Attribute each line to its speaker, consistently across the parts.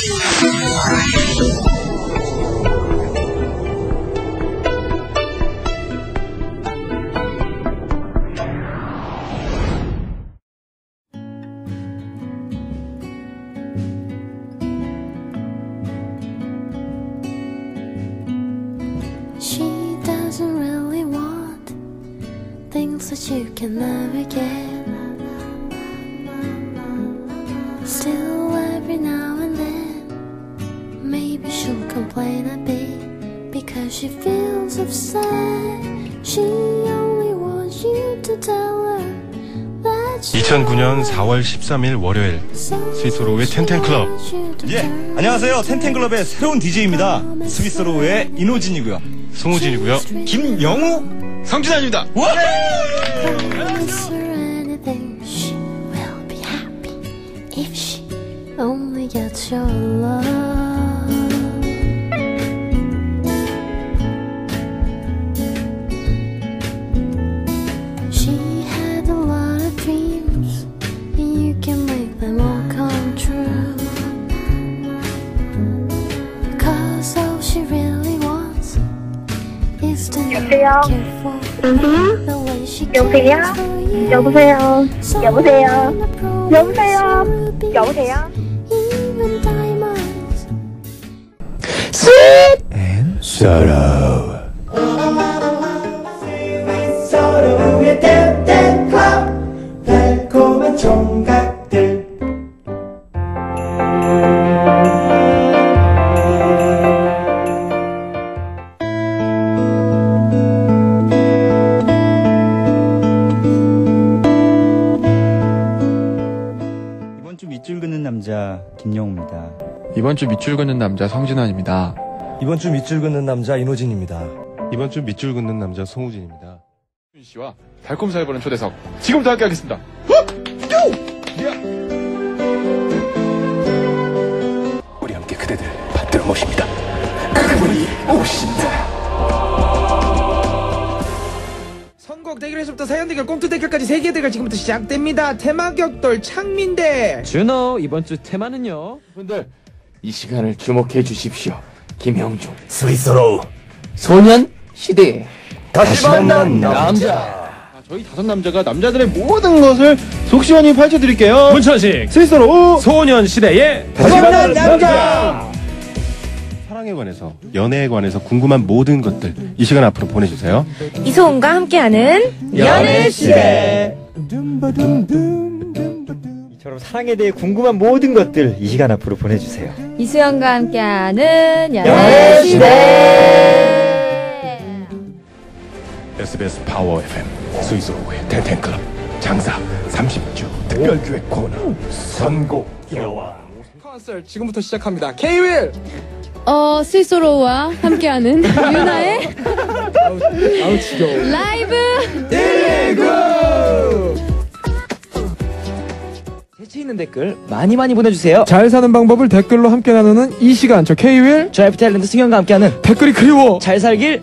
Speaker 1: She doesn't really want things that you can never get. Feels upset. She only wants you to tell her that she
Speaker 2: 2009년 4월 13일 월요일 스위스로우의 텐텐클럽.
Speaker 3: 예, 안녕하세요. 텐텐클럽의 새로운 DJ입니다. 스위스로우의 이노진이고요.
Speaker 2: 송우진이고요.
Speaker 3: 김영우?
Speaker 2: 성진아입니다.
Speaker 1: promise her
Speaker 4: 여보세요?
Speaker 1: careful
Speaker 4: 여보세요?
Speaker 1: the way she
Speaker 4: 여보세요?
Speaker 1: cares for you.
Speaker 4: 여보세요? 여보세요? 여보세요?
Speaker 1: 여보세
Speaker 3: 이번 주 밑줄 긋는 남자
Speaker 5: 성진환입니다.
Speaker 6: 이번 주 밑줄 긋는 남자 이노진입니다.
Speaker 2: 이번 주 밑줄 긋는 남자 송우진입니다.
Speaker 5: 윤 씨와 달콤사를 보는 초대석 지금부터 함께 하겠습니다.
Speaker 6: 우리 함께 그대들을 받들어 모십니다. 그분이 오신다.
Speaker 7: 선곡 대결에서부터 사연 대결, 꽁트 대결까지 세개 대결 지금부터 시작됩니다. 테마 격돌 창민대.
Speaker 8: 준호 이번 주 테마는요?
Speaker 5: 분들 이 시간을 주목해 주십시오. 김영중
Speaker 6: 스위스로우
Speaker 8: 소년 시대
Speaker 6: 다시 만난
Speaker 8: 남자
Speaker 5: 아, 저희 다섯 남자가 남자들의 모든 것을 속 시원히 파헤쳐드릴게요.
Speaker 7: 문천식.
Speaker 5: 스위스로
Speaker 7: 소년 시대의
Speaker 5: 다시 만난 남자.
Speaker 2: 사랑에 관해서, 연애에 관해서 궁금한 모든 것들 이 시간 앞으로 보내주세요.
Speaker 4: 이소은과 함께하는
Speaker 8: 연애 시대
Speaker 3: 이처럼 사랑에 대해 궁금한 모든 것들 이 시간 앞으로 보내주세요.
Speaker 4: 이수연과 함께하는
Speaker 8: 연애 시대
Speaker 2: SBS 파워 FM 스위스로우의 텐텐클럽 장사 30주 특별기획 코너 선곡 여왕.
Speaker 7: 컨설 지금부터 시작합니다. K-윌.
Speaker 4: 어, 스위스로우와 함께하는 유나의
Speaker 7: 아우 지겨워.
Speaker 4: 라이브
Speaker 8: 재치 있는 댓글 많이 많이 보내주세요
Speaker 7: 잘 사는 방법을 댓글로 함께 나누는 이 시간 저 K-윌.
Speaker 8: 저 FT 탤런트 승현과 함께하는
Speaker 7: 댓글이 그리워.
Speaker 8: 잘 살길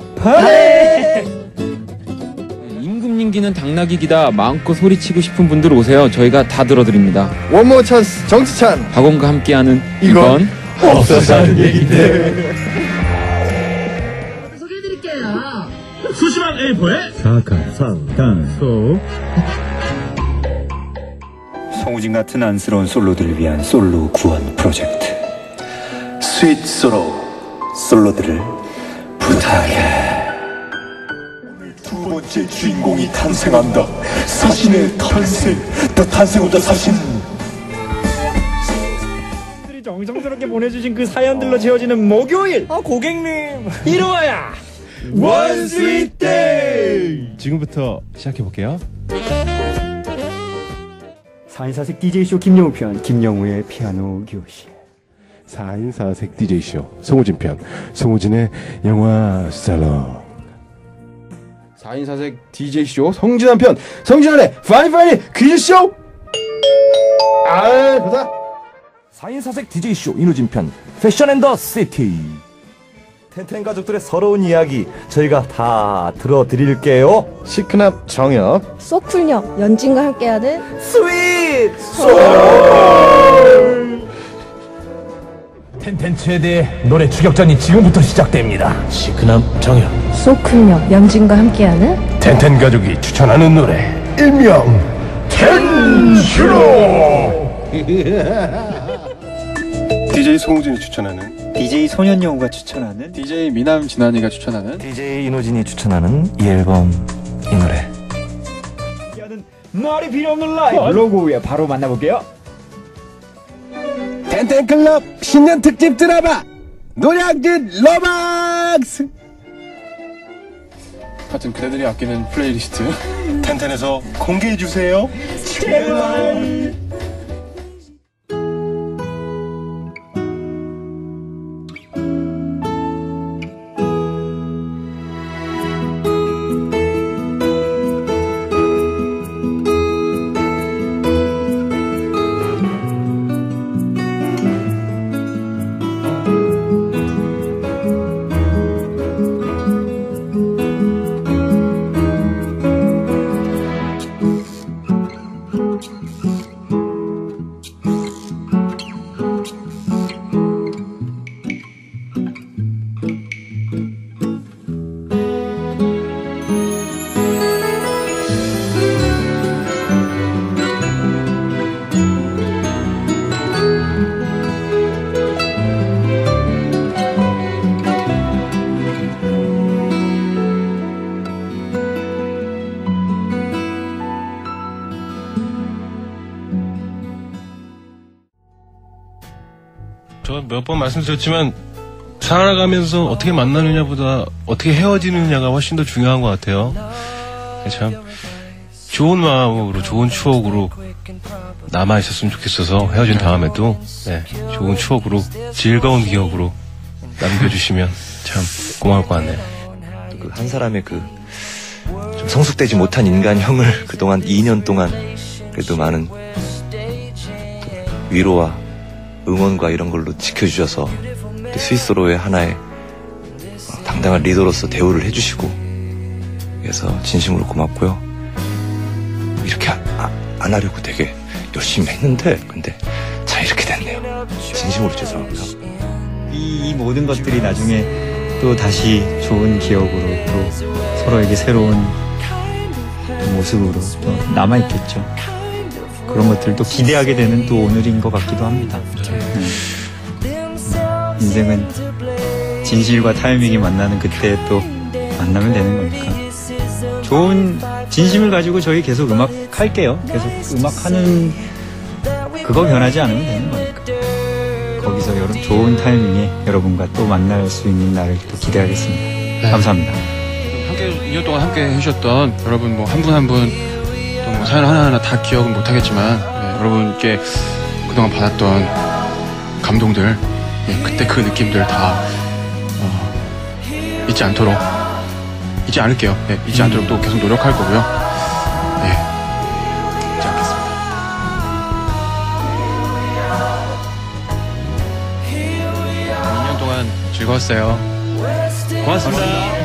Speaker 9: 임금 님기는 당나귀기다 마음껏 소리치고 싶은 분들 오세요. 저희가 다 들어드립니다.
Speaker 5: 원모 찬스 정치찬
Speaker 9: 박원과 함께하는
Speaker 5: 이건
Speaker 9: 이건
Speaker 5: 없어서 하는 얘긴데.
Speaker 7: 수심한 A4의
Speaker 3: 송우진 같은 안쓰러운 솔로들을 위한 솔로 구원 프로젝트.
Speaker 6: 스위스로우
Speaker 3: 솔로들을 부탁해.
Speaker 6: 두 번째 주인공이 탄생한다. 사신의 탄생, 더 탄생하다 사신.
Speaker 3: 들이 정성스럽게 보내주신 그 사연들로 지어지는 목요일. 아 고객님. 이루어야. 원 스윗 데이.
Speaker 2: 지금부터 시작해볼게요.
Speaker 3: 4인사색 DJ쇼 김영우 편 김영우의 피아노 교실.
Speaker 2: 4인 4색 DJ쇼 송우진 편 송우진의 영화 살롱
Speaker 5: 4인 사색 DJ 쇼 성진 한 편 성진한의 파니 퀴즈쇼. 아 좋다.
Speaker 8: 4인 사색 DJ쇼 이노진 편 패션 앤 더 시티
Speaker 3: 텐텐 가족들의 서러운 이야기 저희가 다 들어드릴게요.
Speaker 5: 시크납 정엽
Speaker 4: 소쿨녀 연진과 함께하는
Speaker 3: 스윗
Speaker 8: 텐텐츠에 대해 노래 추격전이 지금부터 시작됩니다.
Speaker 6: 시크남 정현
Speaker 4: 소쿨녀 연진과 함께하는
Speaker 6: 텐텐 가족이 추천하는 노래 일명 텐슈로
Speaker 2: DJ 송우진이 추천하는
Speaker 3: DJ 소년여우가 추천하는
Speaker 5: DJ 미남 진한이가 추천하는
Speaker 8: DJ 이노진이 추천하는 이 앨범 이 노래.
Speaker 3: 말이 필요 없는 라이브 로고 위에 바로 만나볼게요.
Speaker 5: 텐텐클럽 신년 특집 드라마 노량진 로망스 하여튼 그대들이 아끼는 플레이리스트
Speaker 2: 텐텐에서 공개해 주세요. 저 몇 번 말씀드렸지만 살아가면서 어떻게 만나느냐보다 어떻게 헤어지느냐가 훨씬 더 중요한 것 같아요. 참 좋은 마음으로 좋은 추억으로 남아 있었으면 좋겠어서 헤어진 다음에도 네, 좋은 추억으로 즐거운 기억으로 남겨주시면 참 고마울 것 같네요.
Speaker 8: 그 한 사람의 그 좀 성숙되지 못한 인간형을 그동안 2년 동안 그래도 많은 또 위로와 응원과 이런 걸로 지켜주셔서 또 스위스로의 하나의 어, 당당한 리더로서 대우를 해주시고 그래서 진심으로 고맙고요. 이렇게 아- 아- 안 하려고 되게 열심히 했는데 근데 자 이렇게 됐네요. 진심으로 죄송합니다.
Speaker 3: 이, 이 모든 것들이 나중에 또 다시 좋은 기억으로 또 서로에게 새로운 모습으로 또 남아있겠죠. 그런 것들도 기대하게 되는 또 오늘인 것 같기도 합니다. 음. 인생은 진실과 타이밍이 만나는 그때 또 만나면 되는 거니까. 좋은 진심을 가지고 저희 계속 음악 할게요. 계속 음악 하는 그거 변하지 않으면 되는 거니까. 거기서 여러, 좋은 타이밍에 여러분과 또 만날 수 있는 날을 또 기대하겠습니다. 감사합니다.
Speaker 5: 함께 2년 동안 함께 해주셨던 여러분 뭐 한 분 한분또뭐 사연 하나하나 다 기억은 못하겠지만 네, 여러분께 그동안 받았던 감동들 예, 그때 그 느낌들 다 어, 잊지 않도록 잊지 않을게요. 예, 잊지 않도록 또 계속 노력할 거고요. 예, 잊지 않겠습니다. 2년 동안 즐거웠어요. 고맙습니다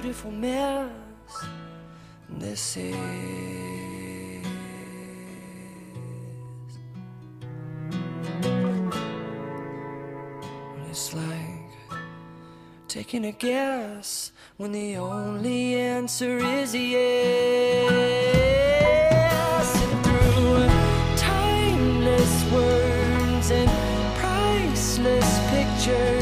Speaker 10: beautiful mess this is. It's like taking a guess when the only answer is yes. And through timeless words and priceless pictures.